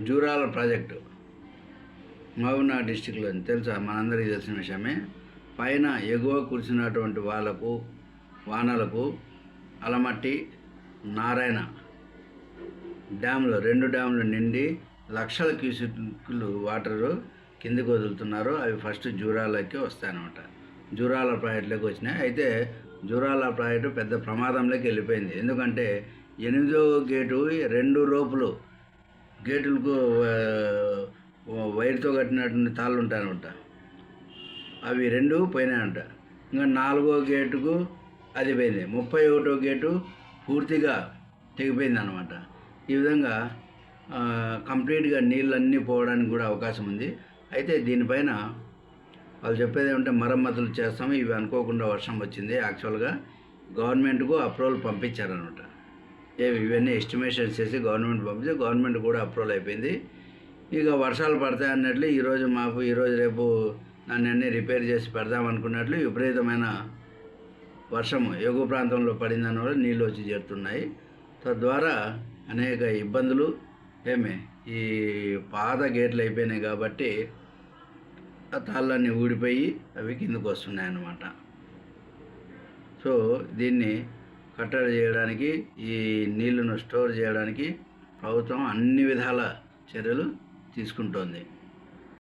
Jurala project. Mahabubnagar డిస్టిక్లో తెలుసా? మనందరికీ తెలిసిన విషయమే. పైన ఎగువ కురిసినటువంటి వాళ్ళకు వానలకు అలమట్టి నారాయణ డ్యాములు రెండు డ్యాములు నిండి లక్షల క్యూసెక్లు వాటరు కిందికి వదులుతున్నారు. అవి ఫస్ట్ జూరాలకి వస్తాయన్నమాట. జూరాల ప్రాజెక్టులోకి వచ్చినాయి. అయితే జూరాల ప్రాజెక్టు పెద్ద ప్రమాదంలోకి వెళ్ళిపోయింది. ఎందుకంటే ఎనిమిదో గేటు రెండు రోపులు గేటులకు వైర్తో కట్టినటువంటి తాళ్ళు ఉంటాయన్నమాట. అవి రెండు పోయినాయంట. ఇంకా నాలుగో గేటుకు అది పోయింది. ముప్పై ఒకటో గేటు పూర్తిగా తెగిపోయింది అనమాట ఈ విధంగా కంప్లీట్గా నీళ్ళన్నీ పోవడానికి కూడా అవకాశం ఉంది. అయితే దీనిపైన వాళ్ళు చెప్పేది ఏమంటే మరమ్మతులు చేస్తాము ఇవి అనుకోకుండా వర్షం వచ్చింది యాక్చువల్గా. గవర్నమెంట్కు అప్రూవల్ పంపించారనమాట ఇవన్నీ ఎస్టిమేషన్స్ చేసి గవర్నమెంట్ పంపిస్తే గవర్నమెంట్ కూడా అప్రూవల్ అయిపోయింది. ఇక వర్షాలు పడతాయి అన్నట్లు ఈరోజు మాకు ఈరోజు రేపు నన్ను అన్నీ రిపేర్ చేసి పెడదాం అనుకున్నట్లు విపరీతమైన వర్షము ఎగువ ప్రాంతంలో పడిందని వల్ల నీళ్ళు వచ్చి చేరుతున్నాయి. తద్వారా అనేక ఇబ్బందులు ఏమే ఈ పాత గేట్లు అయిపోయినాయి కాబట్టి ఆ తాళ్ళన్నీ ఊడిపోయి అవి కిందకు వస్తున్నాయి అన్నమాట సో దీన్ని కట్టడి చేయడానికి ఈ నీళ్ళను స్టోర్ చేయడానికి ప్రభుత్వం అన్ని విధాల చర్యలు తీసుకుంటోంది.